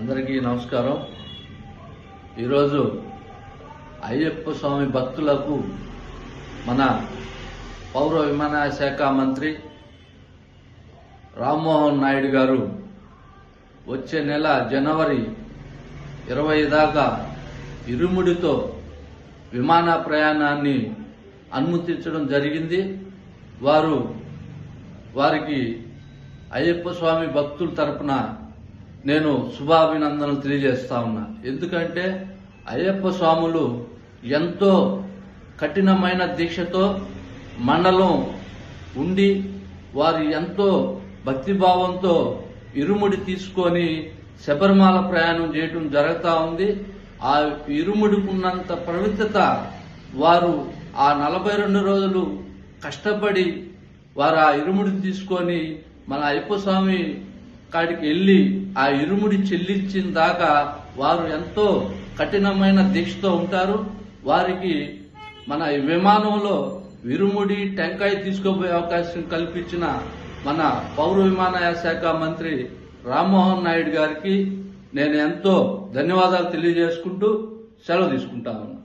అందరికీ నమస్కారం. ఈరోజు అయ్యప్ప స్వామి భక్తులకు మన పౌర విమానయాన శాఖ మంత్రి రామ్మోహన్ నాయుడు గారు వచ్చే నెల జనవరి ఇరవై దాకా ఇరుముడితో విమాన ప్రయాణాన్ని అనుమతించడం జరిగింది. వారు వారికి అయ్యప్ప స్వామి భక్తుల తరపున నేను శుభాభినందనలు తెలియజేస్తా ఉన్నా. ఎందుకంటే అయ్యప్ప స్వాములు ఎంతో కఠినమైన దీక్షతో మండలం ఉండి వారు ఎంతో భక్తిభావంతో ఇరుముడి తీసుకొని శబరిమల ప్రయాణం చేయటం జరుగుతూ ఉంది. ఆ ఇరుముడికున్నంత పవిత్రత వారు ఆ నలభై రెండు రోజులు కష్టపడి వారు ఆ ఇరుముడి తీసుకొని మన అయ్యప్ప స్వామి కాడికి వెళ్ళి ఆ ఇరుముడి చెల్లించిన దాకా వారు ఎంతో కఠినమైన దీక్షతో ఉంటారు. వారికి మన విమానంలో ఇరుముడి టెంకాయ తీసుకుపోయే అవకాశం కల్పించిన మన పౌర విమానయాన శాఖ మంత్రి రామ్మోహన్ నాయుడు గారికి నేను ఎంతో ధన్యవాదాలు తెలియజేసుకుంటూ సెలవు తీసుకుంటా ఉన్నా